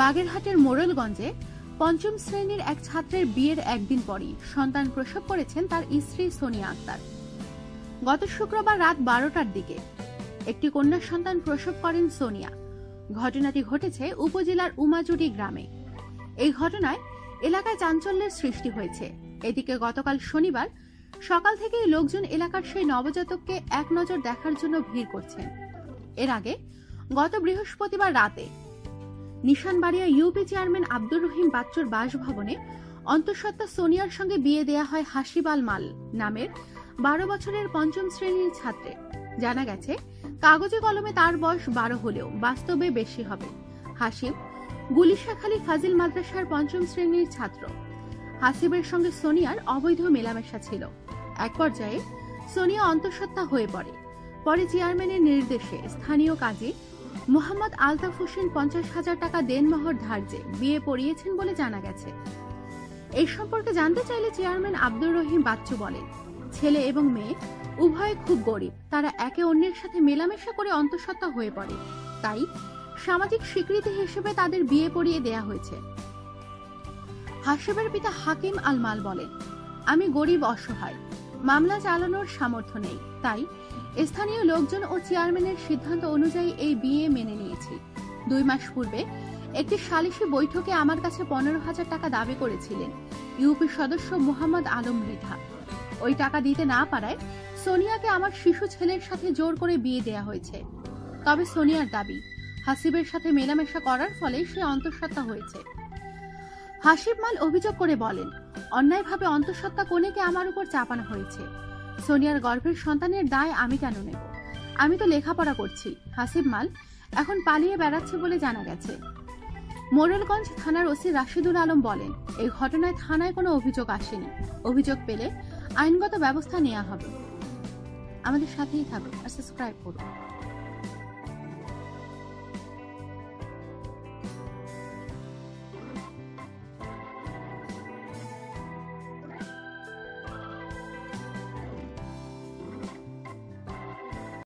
বাগেরহাটের মোরেলগঞ্জে পঞ্চম শ্রেণির এক ছাত্রের বিয়ের একদিন পরই সন্তান প্রসব করেছেন তার স্ত্রী সোনিয়া আক্তার। গত শুক্রবার রাত বারোটার দিকে একটি কন্যা সন্তান প্রসব করেন সোনিয়া। ঘটনাটি ঘটেছে উপজেলার উমাজুড়ি গ্রামে। এই ঘটনায় এলাকায় চাঞ্চল্যের সৃষ্টি হয়েছে। এদিকে গতকাল শনিবার সকাল থেকেই লোকজন এলাকার সেই নবজাতককে এক নজর দেখার জন্য ভিড় করছেন। এর আগে গত বৃহস্পতিবার রাতে নিশানবাড়িয়া ইউপি চেয়ারম্যান আব্দুর রহিম বাচ্চুর বাসভবনে অন্তঃসত্ত্বা সোনিয়ার সঙ্গে বিয়ে দেয়া হয় হাসিবাল মাল নামের বারো বছরের পঞ্চম শ্রেণির ছাত্রে। জানা গেছে, কাগজে কলমে তার বয়স বারো হলেও বাস্তবে বেশি হবে। হাসিব গুলিশাখালী ফাজিল মাদ্রাসার পঞ্চম শ্রেণির ছাত্র। হাসিবের সঙ্গে সোনিয়ার অবৈধ মেলামেশা ছিল। এক পর্যায়ে সোনিয়া অন্তঃসত্ত্বা হয়ে পড়ে। পরে চেয়ারম্যানের নির্দেশে স্থানীয় কাজী মোহাম্মদ আলতাফ হোসেন পঞ্চাশ হাজার টাকা দেনমোহর ধার্যে বিয়ে পড়িয়েছেন বলে জানা গেছে। এই সম্পর্কে জানতে চাইলে চেয়ারম্যান আব্দুর রহিম বাচ্চু বলেন, ছেলে এবং মেয়ে উভয়ে খুব গরিব, তারা একে অন্যের সাথে মেলামেশা করে অন্তঃসত্ত্বা হয়ে পড়ে। তাই সামাজিক স্বীকৃতি হিসেবে তাদের বিয়ে পড়িয়ে দেয়া হয়েছে। হাসিবের পিতা হাকিম আলমাল বলেন, আমি গরিব অসহায়, মামলা চালানোর সামর্থ্য নেই। তাই স্থানীয় লোকজন ও চেয়ারম্যানের সিদ্ধান্ত অনুযায়ী এই বিয়ে মেনে নিয়েছি। দুই মাস পূর্বে একটি সালিশি বৈঠকে আমার কাছে পনেরো হাজার টাকা দাবি করেছিলেন ইউপি সদস্য মোহাম্মদ আলম মৃধা ওই টাকা দিতে না পারায় সোনিয়াকে আমার শিশু ছেলের সাথে জোর করে বিয়ে দেয়া হয়েছে। তবে সোনিয়ার দাবি, হাসিবের সাথে মেলামেশা করার ফলে সে অন্তঃসত্ত্বা হয়েছে। হাসিব মাল অভিযোগ করে বলেন, অন্যায়ভাবে অন্তঃসত্ত্বা কনেকে আমার উপর চাপানো হয়েছে। সোনিয়ার গর্ভের সন্তানের দায় আমি কেন নেব? আমি তো লেখাপড়া করছি, হাসিব মাল। এখন পালিয়ে বেড়াচ্ছে বলে জানা গেছে। মোরেলগঞ্জ থানার ওসি রাশিদুল আলম বলেন, এই ঘটনায় থানায় কোনো অভিযোগ আসেনি। অভিযোগ পেলে আইনগত ব্যবস্থা নেওয়া হবে। আমাদের সাথেই থাকুন আর সাবস্ক্রাইব করুন।